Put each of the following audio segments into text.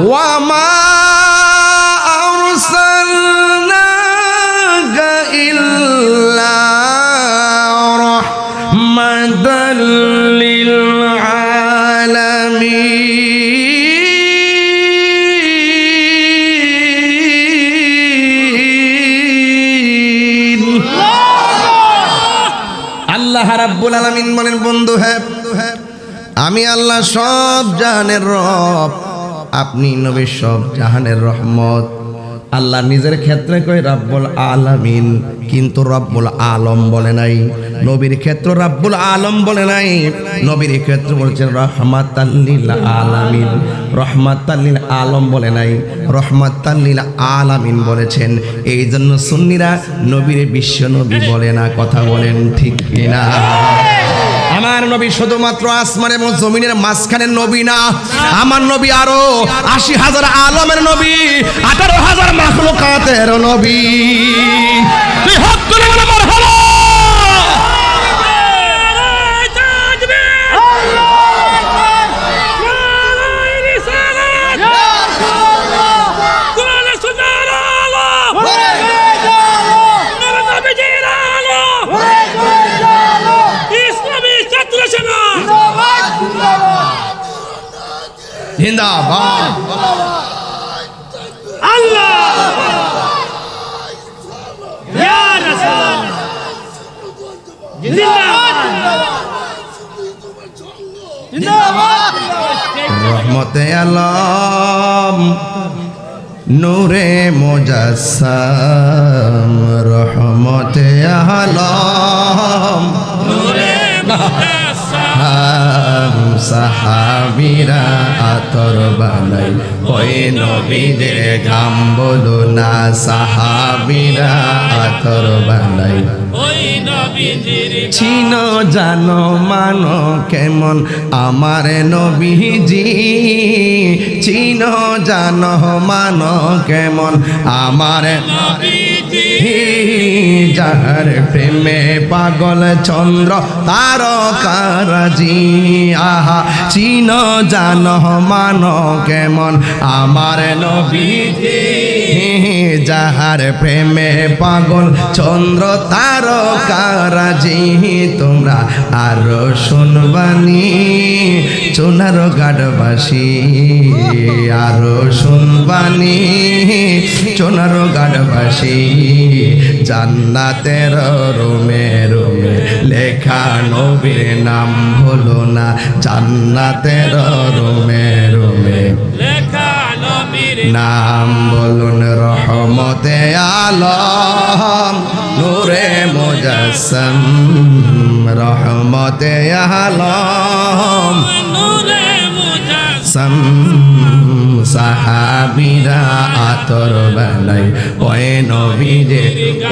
وما أرسلناك إلا رحمة للعالمين আল্লাহ রাব্বুল আলামিন বলেন বন্ধু হ্যাঁ আমি আল্লাহ সব জাহানের রব আপনি নবী সব জাহানের রহমত। আল্লাহ নিজের ক্ষেত্রে কয়, রাব্বুল আলামিন। কিন্তু রব্বুল আলম বলে নাই। নবীর ক্ষেত্র রাব্বুল আলম বলে নাই। নবীর ক্ষেত্র বলছেন রহমাতাল্লিল আলামিন। রহমাতাল্লিল আলম বলে নাই। রহমাতাল্লিল আলামিন বলেছেন এই জন্য সুন্নিরা নবীর বিশ্ব নবী বলে না, কথা বলেন ঠিক কিনা? আমার নবী শুধুমাত্র আসমান এবং জমিনের মাঝখানের নবী না। আমার নবী আরও আশি হাজার আলমের নবী, আঠারো হাজার মাখলুকাতের নবী। তুই হক করে জিন্দাবাদ। রহমতে আলম নূরে মোজাসাম রহমতে আলম। সাহাব সাহাবিরা আতর বানাই। ওই নবীদের ঘাম বলো না সাহাবিরা আতর বানাই। চিন জানো মানো কেমন আমার নবীজি। চিন জানো মানো কেমন আমার যার প্রেমে পাগল চন্দ্র তার কারাজি আহা, চিন জান মান কেমন? আমার নবীজি যাহার প্রেমে পাগল চন্দ্র তার কারাজি তোমরা আরও শুনবানি, চোনার গাডবাসী আরও শুনবানি, চোনার গাডবাসী জান্নাতের রোমে রোমে লেখা নবীর নাম হলো না। জান্নাতের রোমে রোমে নাম বলুন রহমতে আলম নূরে মুজাসম। রহমতে আলম। সাম সাহাবিরা আতর বেলাই ওই নবীরে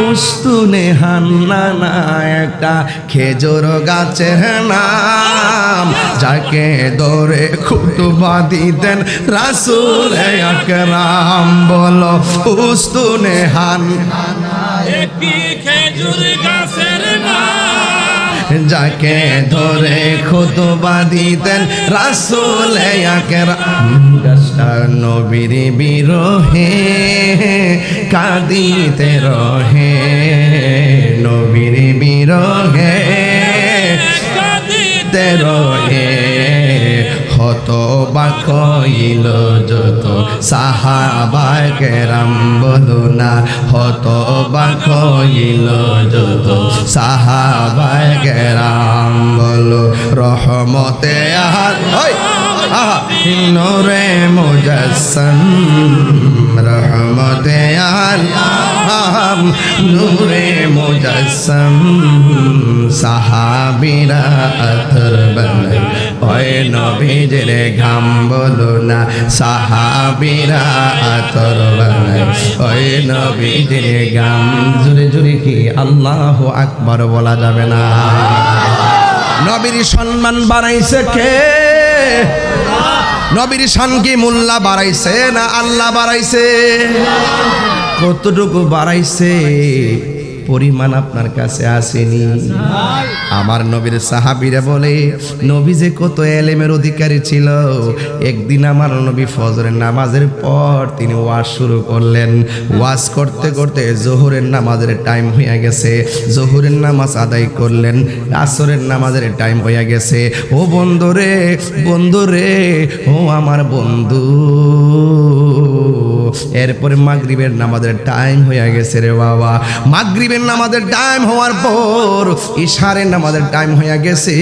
উস্তুনে হান্না না একটা খেজুর গাছের নাম যাকে দৌড়ে খুতবা দিতেন রাসুল আকরাম। বলো, উস্তুনে হান খেজুর গাছের নাম। যাকে ধরে খুতবা দিতেন রাসুল একের নবীর বিরোহে কাঁদিতে রহে নবীর বিরোহে কাঁদিতে রহে। হত বাকইল যত সাহাবায় কেরাম বলো না হত বাকইল যত সাহাবায় কেরাম বলো, রহমতে আহার। আহা নূরে মুজাসসাম, রহমতে নূরে মুজাসসাম, সাহাবিরা আতর ওই নবীজের ঘাম বলো না, সাহাবিরা আতর বানাই। ওই নবীজের ঘাম জুড়ে জুড়ে কি আল্লাহ আকবর বলা যাবে না? নবীর সম্মান বানাইছে কে? নবীর শান কি মোল্লা বাড়াইছে না আল্লাহ বাড়াইছে? কতটুকু বাড়াইছে? পরিমাণ আপনার কাছে আসেনি। আমার নবীর সাহাবিরা বলে, নবী যে কত এলেমের অধিকারী ছিল, একদিন আমার নবী ফজরের নামাজের পর তিনি ওয়াজ শুরু করলেন। ওয়াজ করতে করতে জোহরের নামাজের টাইম হয়ে গেছে। জোহরের নামাজ আদায় করলেন, আসরের নামাজের টাইম হয়ে গেছে। ও বন্ধু রে বন্ধু রে ও আমার বন্ধু। এরপরে মাগরিবের নামাজের টাইম হয়ে গেছে রে বাবা। মাগরিবের নামাজের টাইম হওয়ার পর ইশারের নামাজের টাইম হয়ে গেছে।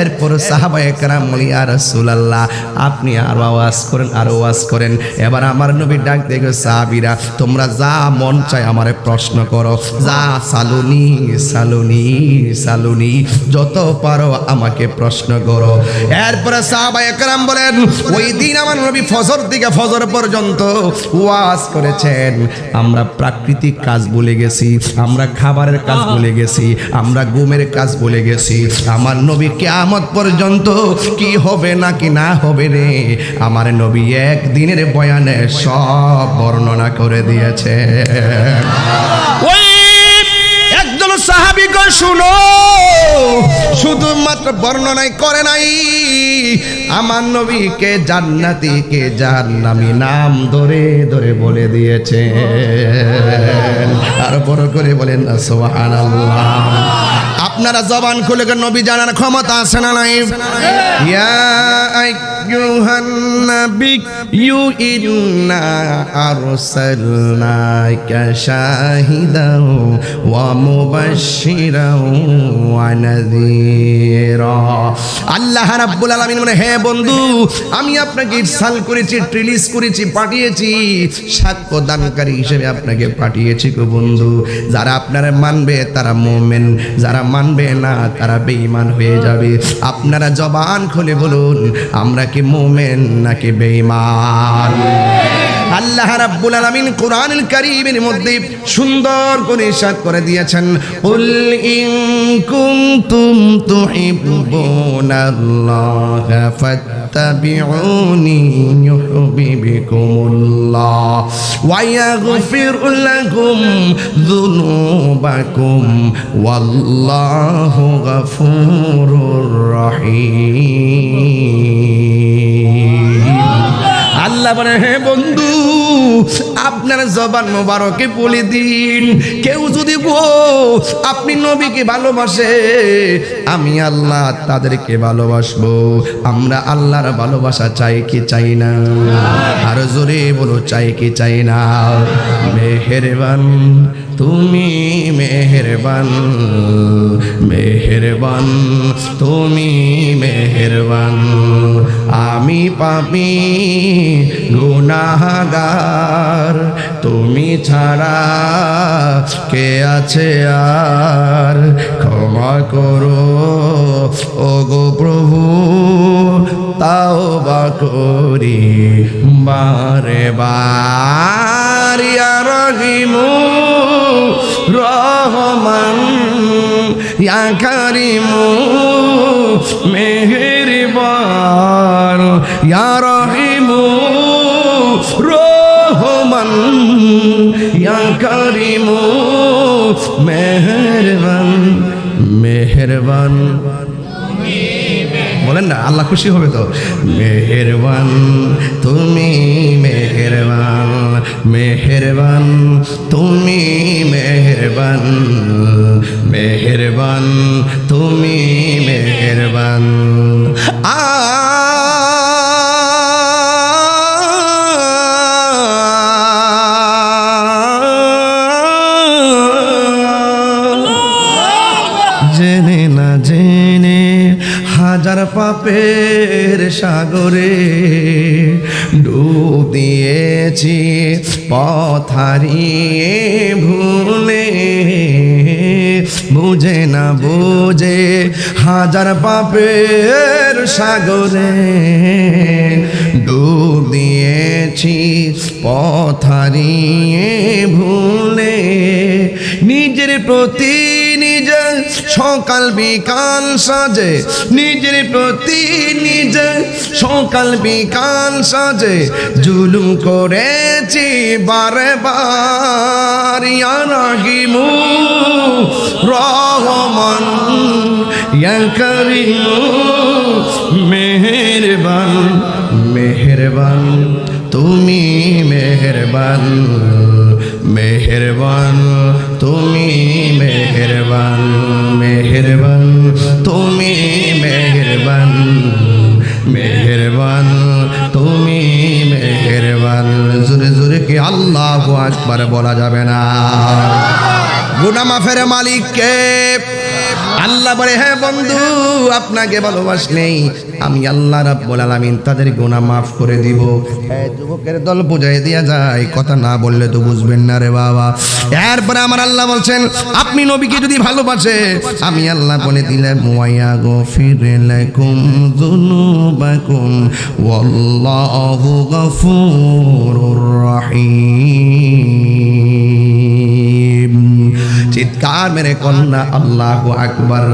এরপর সাহাবা একরাম বলি আর রাসূলুল্লাহ, আপনি আর আওয়াজ করেন, আর আওয়াজ করেন। এবার আমার নবী ডাক দেখো সাহাবীরা, তোমরা যা মন চায় আমারে প্রশ্ন করো। যা সালুনি সালুনি সালুনি, যত পারো আমাকে প্রশ্ন করো। এরপরে সাহাবা একরাম বলেন, ওই দিন আমার নবী ফজর থেকে ফজর পর্যন্ত ওয়াজ করেছেন। আমরা প্রাকৃতিক কাজ বলে গেছি, আমরা খাবারের কাজ বলে গেছি, আমরা গুমের কাজ বলে গেছি। আমার নবী কেয়ামত পর্যন্ত কি হবে না কি না হবে রে? আমার নবী একদিনের বয়ানে সব বর্ণনা করে দিয়েছে। ওই একজন সাহাবি কয় শুনো। শুধুমাত্র বর্ণনাই করে নাই। আমার নবীকে জান্নাতি কে জাহান্নামী নাম ধরে ধরে বলে দিয়েছে। আর বড় করে বলেন না, সুবহানাল্লাহ। আপনারা জবান খুলে নবী জানার ক্ষমতা আছে না নাই? ইয়া মুবাশশিরাও ওয়া নাযীরা। আল্লাহ রাব্বুল আলামিন মানে হে বন্ধু, আমি আপনাকে ইরসাল করেছি, রিলিজ করেছি, পাঠিয়েছি। সাক্ষ্য দানকারী হিসেবে আপনাকে পাঠিয়েছি গো বন্ধু। যারা আপনারা মানবে, তারা মোমেন। যারা মানবে না, তারা বেঈমান হয়ে যাবে। আপনারা জবান খুলে বলুন, আমরা মোমেন, নাকি বেঈমান? আল্লাহ রাব্বুল আলামিন কোরআনুল কারীমের মধ্যে সুন্দর করে ইরশাদ করে দিয়েছেন, কুল ইন কুনতুম তুহিব্বুনাল্লাহ ফাত্তাবিউনি ইউহিব্বুকুমুল্লাহ ওয়া ইয়াগফির লাকুম যুনুবাকুম ওয়াল্লাহু গফুরুর রহিম আল্লাহ বলে, হে বন্ধু, আপনার জবান মোবারকে বলে দিন। কেউ যদি গো আপনি নবীকে ভালোবাসে আমি আল্লাহ তাদেরকে ভালোবাসবো। আমরা আল্লাহর ভালোবাসা চাই কি চাই না? আর জোরে বলো, চাই কি চাই না? মেহেরবান, তুমি মেহেরবান মেহেরবান, তুমি মেহেরবান। আমি পাপি, গুনাহগার, তুমি ছাড়া কে আছে আর? ক্ষমা করো। ও গো প্রভু, তাও বা করি, বারে বার ইয়া রহিমু রহমান, ইয়া কারিমু মেহেরবান, ইয়া রহিমু রহমান, ইয়া কারিমু মেহেরবান। বলেন না, আল্লাহ খুশি হবে তো? মেহেরবান, তুমি মেহেরবান মেহেরবান, তুমি মেহেরবান মেহেরবান, তুমি মেহেরবান। সাগরে ডুব দিয়েছি, পথ ভুলে। বুঝে না, বুঝে হাজার পাপের সাগরে ডুব দিয়েছি, পথ ভুলে। নিজের প্রতি সকাল বিকাল সাজে, নিজের প্রতি নিজে সকাল বিকাল সাজে, জুলুম করেছি বারে বার ইয়া রাহিমু রহমান মেহেরবান মেহেরবান। তুমি মেহেরবান মেহেরবান, তুমি মেহেরবান মেহেরবান, তুমি মেহেরবান মেহেরবান, তুমি মেহেরবান। জোরে জোরে কি আল্লাহ আকবার বলা যাবে না। গুনা মাফের মালিককে আল্লাহ বলে হ্যাঁ বন্ধু, আপনাকে ভালোবাসলেই আমি আল্লাহ রাব্বুল আলামিন তাদের গুনাহ মাফ করে দিব। যুবকের দল বুঝাই দিয়া যায়, কথা না বললে তো বুঝবেন না রে বাবা। এরপরে আমার আল্লাহ বলছেন, আপনি নবীকে যদি ভালোবাসে, আমি আল্লাহ বলে দিলাম ওয়াইয়া গফির লাকুম যুনুবাকুম, ওয়াল্লাহু গফুরুর রহিম। চিৎকার মেরে কন্যা? আল্লাহ আকবার।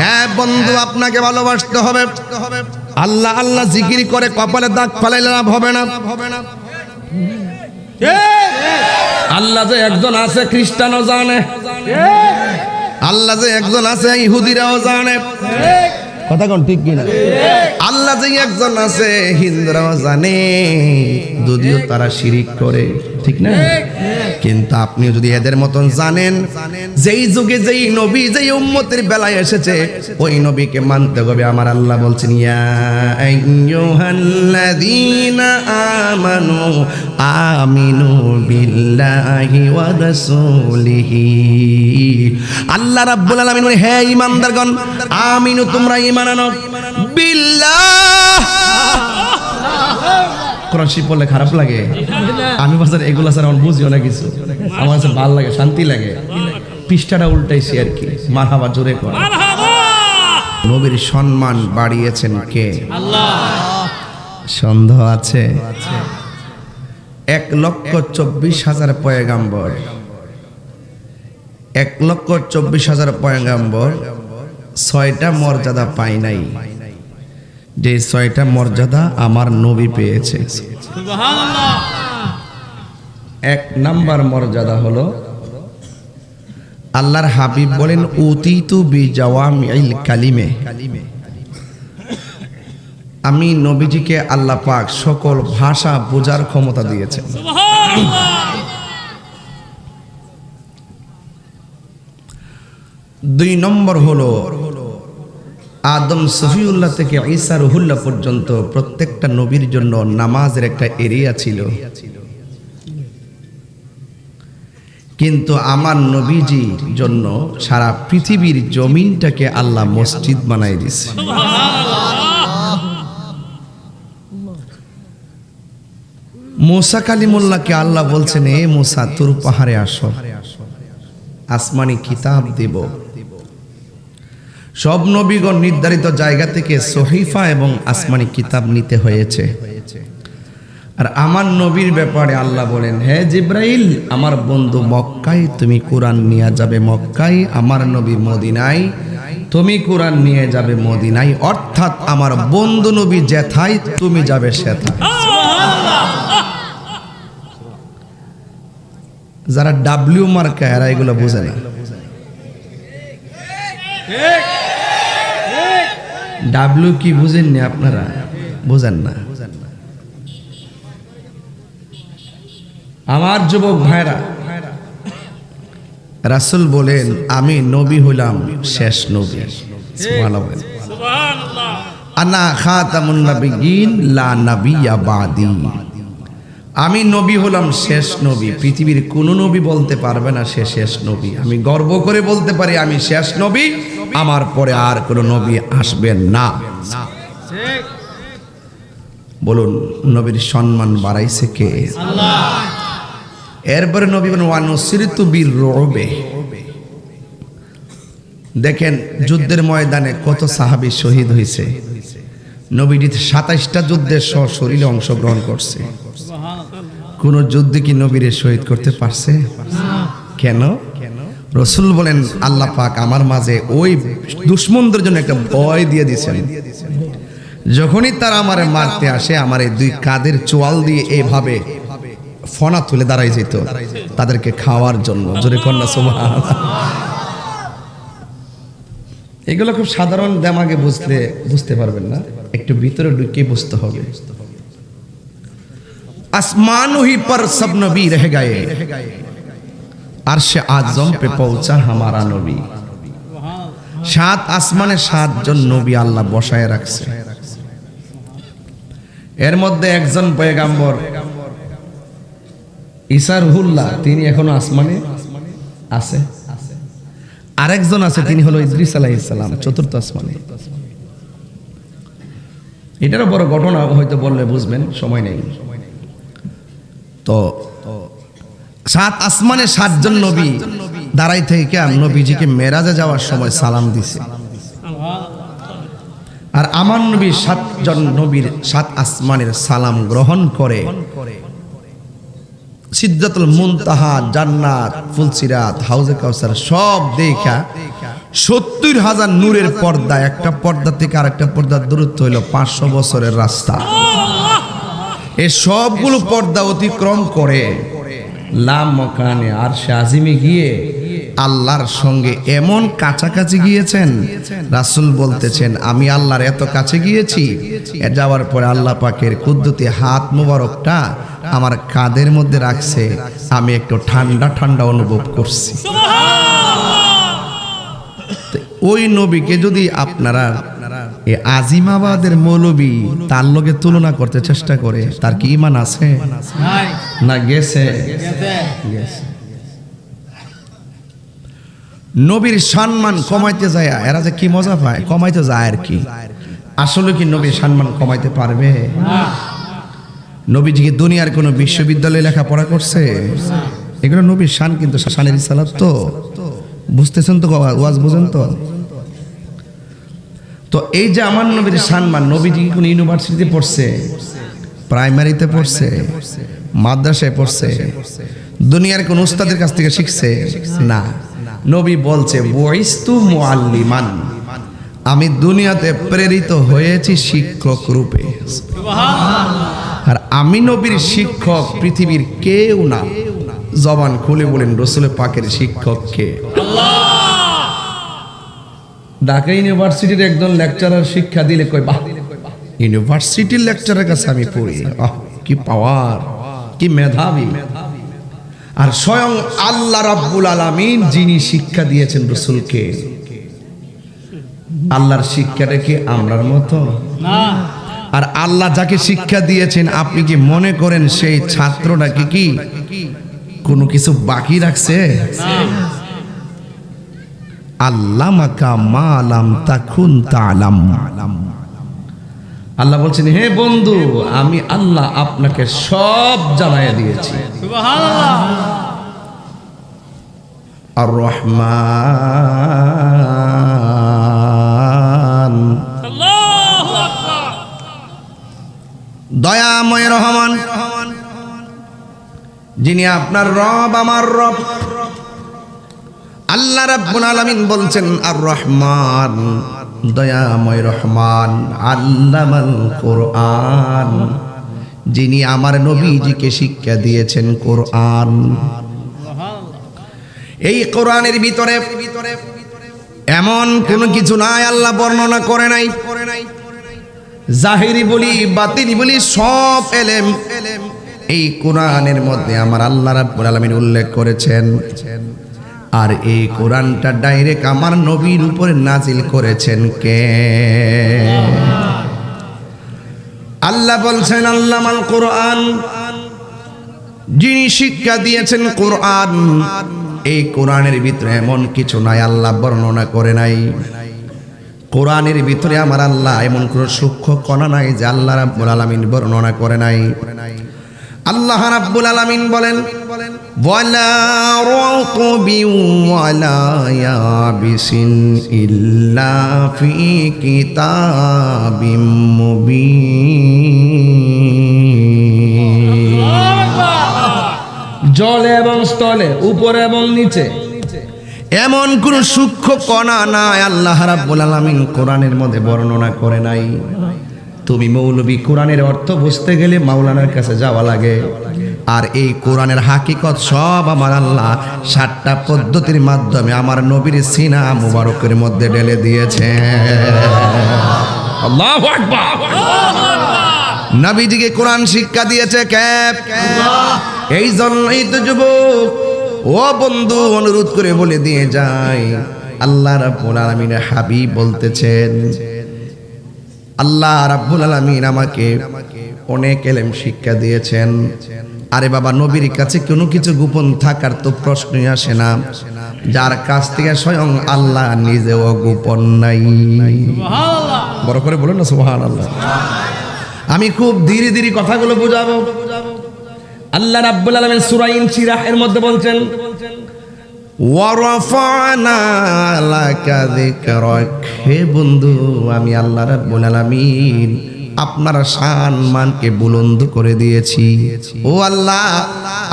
হ্যাঁ বন্ধু, আপনাকে ভালোবাসতে হবে। আল্লাহ আল্লাহ জিকির করে কপালে দাগ ফালাইলে লাভ হবে না হবে না। আল্লাহ যে একজন আছে, খ্রিস্টানও জানে। আল্লাহ যে একজন আছে, ইহুদিরাও জানে। কথা কোন ঠিক কিনা? আল্লাহ যে একজন আছে, হিন্দুরাও জানে। যদিও তারা শিরিক করে। ঠিক না? কিন্তু আপনি যদি এদের মতন জানেন, যেই যুগে যেই নবী, যেই উম্মতের বেলায় এসেছে, ওই নবীকে মানতে হবে। আমার আল্লাহ বলছেন, ইয়া আইয়ুহাল্লাযীনা আমানু আমিনু বিল্লাহি ওয়া রাসূলিহি। আল্লাহ রাব্বুল আলামিন বলে, হে ঈমানদারগণ, আমিনু তোমরা ঈমান আনো। বিল্লাহ কোরআন শিব বললে খারাপ লাগে? আমি বাজার এগুলা স্যার আমার বুঝিও না কিছু। আমার কাছে ভালো লাগে, শান্তি লাগে। পৃষ্ঠাটা উল্টাইছি আর কি। মারহাবা জোরে কর। নবীর সম্মান বাড়িয়েছেন কে? সন্দেহ আছে? এক লক্ষ চব্বিশ হাজার পয়গাম্বর। এক লক্ষ চব্বিশ হাজার পয়গাম্বর, ছয়টা মর্যাদা পাই নাই। যে ছয়টা মর্যাদা আমার নবী পেয়েছে। এক নাম্বার মর্যাদা হলো আল্লাহর হাবিব বলেন বি জাওয়ামিল কালিমে। আমি নবীজিকে আল্লাহ পাক সকল ভাষা বোঝার ক্ষমতা দিয়েছেন। দুই নম্বর হলো আদম সফিউল্লাহ থেকে ঈসা রুহুল্লাহ পর্যন্ত প্রত্যেকটা নবীর জন্য নামাজের একটা এরিয়া ছিল। কিন্তু আমার নবীজির জন্য সারা পৃথিবীর জমিনটাকে আল্লাহ মসজিদ বানাই দিছে মোসা কালিমুল্লাহকে আল্লাহ বলছেন, এ মোসা, তোর পাহাড়ে আসো। আসমানি কিতাব দেব। সব নবীগণ নির্ধারিত জায়গা থেকে সহিফা এবং আসমানি কিতাব নিতে হয়েছে। আর আমার নবীর ব্যাপারে আল্লাহ বলেন, হে জিব্রাইল, আমার বন্ধু মক্কায় তুমি কোরআন নিয়ে যাবে মক্কায়, আমার নবী মদিনায় তুমি কোরআন নিয়ে যাবে মদিনায়, অর্থাৎ আমার বন্ধু নবী যেথায়, তুমি যাবে সেথায়। যারা ডাব্লিউ মার্কা এরা এগুলো বোঝে না। ডাব্লিউ কি বুঝেননি আপনারা? বোঝেন না। আমার যুবক ভাইরা, রাসুল বলেন, আমি নবী হইলাম শেষ নবী। আমি নবী হলাম শেষ নবী। পৃথিবীর কোন নবী বলতে পারবে না সে শেষ নবী। আমি গর্ব করে বলতে পারি, আমি শেষ নবী। আমার পরে আর কোনো নবী আসবেন না। বলুন, নবীর সম্মান বাড়াইছে কে? এরপরে নবী ওয়ানুসিরিতু বির রবে দেখেন, যুদ্ধের ময়দানে কত সাহাবী শহীদ হয়েছে নবীজি সাতাইশটা যুদ্ধের সহ শরীরে অংশগ্রহণ করছে। কোন যুদ্ধে কি নবীরে শহীদ করতে পারছে? কেন? রসুল বলেন, আল্লাহ পাক আমার মাঝে ওই দুশ্মনদের জন্য একটা ভয় দিয়ে দিয়েছেন। যখনই তারা আমারে মারতে আসে, আমার এই দুই কাদের চোয়াল দিয়ে এভাবে ফনা তুলে দাঁড়াই যেত তাদেরকে খাওয়ার জন্য। জোরে কন্যা সোমা এগুলো খুব সাধারণ দেমাগে বুঝতে বুঝতে পারবেন না। একটু ভিতরে ঢুকিয়ে বুঝতে হবে। আসমান পর সব নবী রেহে গায়ে। अर्श आजम पे पहुंचा हमारा नबी সাত আসমানে সাতজন নবী আল্লাহ বসায় রাখছে এর মধ্যে একজন পয়গাম্বর ইসার হুল্লাহ তিনি এখনো আসমানে আছে আরেকজন আছে তিনি হলো ইদ্রিস আলাইহিসসালাম চতুর্থ আসমানে এটারও বড় ঘটনা হয়তো বললে বুঝবেন সময় নেই তো সাত আসমানে সাতজন নবী দাঁড়াই থেকে আর নবীজিকে মেরাজে যাওয়ার সময় সালাম দিছে। আর আমার নবী সাতজন নবীর সাত আসমানের সালাম গ্রহণ করে। সিদ্ধাতুল মুনতাহা জান্নাত ফুলসিরাত হাউজে কাউসার সব দেখা। সত্তর হাজার নূরের পর্দা একটা পর্দা। থেকে আরেকটা পর্দার দূরত্ব হইল পাঁচশো বছরের রাস্তা। এই সবগুলো পর্দা অতিক্রম করে। লাম মকানে আর আজিমে গিয়ে আল্লাহর সঙ্গে এমন কাছাকাছি গিয়েছেন। রাসুল বলতেছেন আমি আল্লাহর এত কাছে গিয়েছি যাওয়ার পরে আল্লাহ পাকের কুদ্দুতি হাত মুবারকটা আমার কাঁধের মধ্যে রাখছে। আমি একটু ঠান্ডা ঠান্ডা অনুভব করছি। ওই নবীকে যদি আপনারা আজিমাবাদের মৌলবী তার লগে তুলনা করতে চেষ্টা করে তার কি ইমান আছে? না গেছে। নবীর সম্মান কমাইতে যায় এরা যে কি মজা পায় কমাইতে যায় আর কি। আসলে কি নবীর সম্মান কমাইতে পারবে? নবীজি কি দুনিয়ার কোনো বিশ্ববিদ্যালয়ে লেখাপড়া করছে? এগুলো নবীর শান কিন্তু শানের সালাত তো। বুঝতেছেন তো ওয়াজ বুঝেন তো? তো এই যে আমার নবীর সম্মান, নবীজি কোন ইউনিভার্সিটিতে পড়ছে? প্রাইমারিতে পড়ছে? মাদ্রাসায় পড়ছে? দুনিয়ার কোন উস্তাদের কাছ থেকে শিখছে? না। নবী বলছে বইস্তু মুআল্লিমান। আমি দুনিয়াতে প্রেরিত হয়েছি শিক্ষক রূপে। আর আমি নবীর শিক্ষক পৃথিবীর কেউ না। জবান খুলে বলেন রসুলের পাকের শিক্ষক কে? ঢাকা ইউনিভার্সিটির একজন লেকচারার শিক্ষা দিলে কই বাহ ইউনিভার্সিটির লেকচারের কাছে আমি পড়ি। আহ কি পাওয়ার কি মেধাবী। আর স্বয়ং আল্লাহ রাব্বুল আলামিন যিনি শিক্ষা দিয়েছেন রসুলকে আল্লাহর শিক্ষাটা কি আমরার মতো? না। আর আল্লাহ যাকে শিক্ষা দিয়েছেন আপনি কি মনে করেন সেই ছাত্রটাকে কি কোনো কিছু বাকি রাখছে? আল্লামাকা মালাম তাকুন তালাম। আল্লাহ বলছেন হে বন্ধু আমি আল্লাহ আপনাকে সব জানাইয়া দিয়েছি। সুবহানাল্লাহ। আর রহমান আল্লাহু দয়াময় রহমান। যিনি আপনার রব আমার রব। আল্লাহ রাব্বুল আলামিন বলছেন আর রহমান দয়াময় রহমান, আল্লামাল কোরআন, যিনি আমার নবীজিকে শিক্ষা দিয়েছেন কোরআন। এই কোরআনের ভিতরে এমন কোনো কিছু নাই, আল্লাহ বর্ণনা করে নাই। জাহিরি বলি বাতিনি বলি, সব এলেম এই কোরআনের মধ্যে আমার আল্লাহ রাব্বুল আলামিন উল্লেখ করেছেন। আর এই কোরআনটা ডাইরেক্ট আমার নবীর উপরে নাজিল করেছেন কে? আল্লাহ বলছেন, আল্লামাল কোরআন। যিনি শিক্ষা দিয়েছেন কোরআন, এই কোরআনের ভিতরে এমন কিছু নাই, আল্লাহ বর্ণনা করে নাই। কোরআনের ভিতরে আমার আল্লাহ এমন কোন সূক্ষ্ম কণা নাই যে আল্লাহ রাব্বুল আলামিন বর্ণনা করে নাই। আল্লাহ রাব্বুল আলামিন বলেন ওয়ালা রাতবি ওয়ালা ইয়াবিসিন ইল্লা ফি কিতাবিম মুবিন জলে এবং স্থলে উপরে এবং নিচে। এমন কোন সূক্ষ্ম কণা নাই আল্লাহ রাব্বুল আলামিন কোরআনের মধ্যে বর্ণনা করে নাই। তুমি মৌলবী কোরআনের অর্থ বুঝতে গেলে মাওলানার কাছে যাওয়া লাগে। আর এই কোরআনের হাকিকত সব আমার আল্লাহ সাতটা পদ্ধতির মাধ্যমে আমার নবীর সিনা মুবারকের মধ্যে ঢেলে দিয়েছে। নবীজিকে কোরআন শিক্ষা দিয়েছে ক্যাপ এই জন্যই তো যুবক, ও বন্ধু, অনুরোধ করে বলে দিয়ে যায় আল্লাহ রাব্বুল আলামিন হাবিব বলতেছেন, আল্লাহ রাব্বুল আলামিন আমাকে অনেক এলেম শিক্ষা দিয়েছেন। আরে বাবা, নবীর কাছে কোনো কিছু গোপন থাকার তো প্রশ্নই আসে না। যার কাছ থেকে স্বয়ং আল্লাহ নিজেও গোপন নাই। বড় করে বলুন না সুবহান আল্লাহ আমি খুব ধীরে ধীরে কথাগুলো বুঝাবো। আল্লাহ রাব্বুল আলামিন সূরা ইনশিরাহ এর মধ্যে বলছেন ওয়ারাফানা লাকা যিকরাক। হে বন্ধু, আমি আল্লাহ রাব্বুল আলামিন আপনার শান মানকে বুলন্দ করে দিয়েছি। ও আল্লাহ,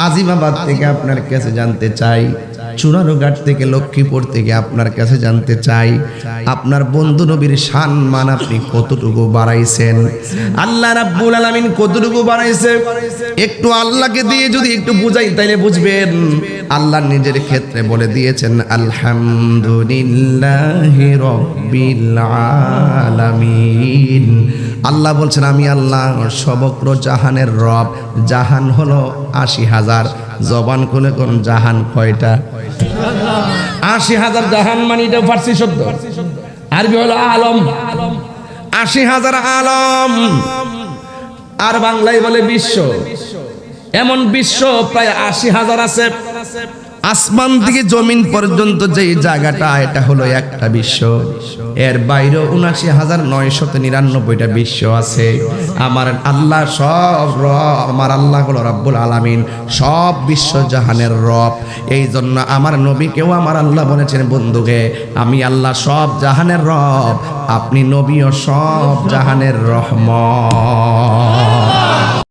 আজিমাবাদ থেকে আপনার কাছে জানতে চাই। চুনারোঘাট থেকে লক্ষ্মীপুর থেকে আপনার কাছে জানতে চাই। আপনার বন্ধু নবীর সম্মান আপনি কতটুকু বাড়াইছেন? আল্লাহ রাব্বুল আলামিন কতটুকু বাড়াইছে? একটু আল্লাহকে দিয়ে যদি একটু বুঝাই, তাইলে বুঝবেন। আল্লাহ নিজের ক্ষেত্রে বলে দিয়েছেন, আলহামদুলিল্লাহি রাব্বিল আলামিন। আল্লাহ বলছেন, আমি আল্লাহ সমগ্র জাহানের রব। জাহান হলো আশি হাজার। জবান খুলে কোন জাহান কয়টা? আশি হাজার জাহান মানে এটা ফার্সি শব্দ। আরবি হলো আলম। আশি হাজার আলম। আর বাংলায় বলে বিশ্ব। এমন বিশ্ব, প্রায় আশি হাজার আছে। আসমান থেকে জমিন পর্যন্ত যেই জায়গাটা, এটা হলো একটা বিশ্ব। এর বাইরে উনাশি হাজার নয়শত নিরানব্বইটা বিশ্ব আছে। আমার আল্লাহ সব আমার আল্লাহ হলো রব্বুল আলামিন, সব বিশ্ব জাহানের রব। এই জন্য আমার নবীকেও আমার আল্লাহ বলেছেন বন্ধুকে আমি আল্লাহ সব জাহানের রব, আপনি নবীও সব জাহানের রহমত।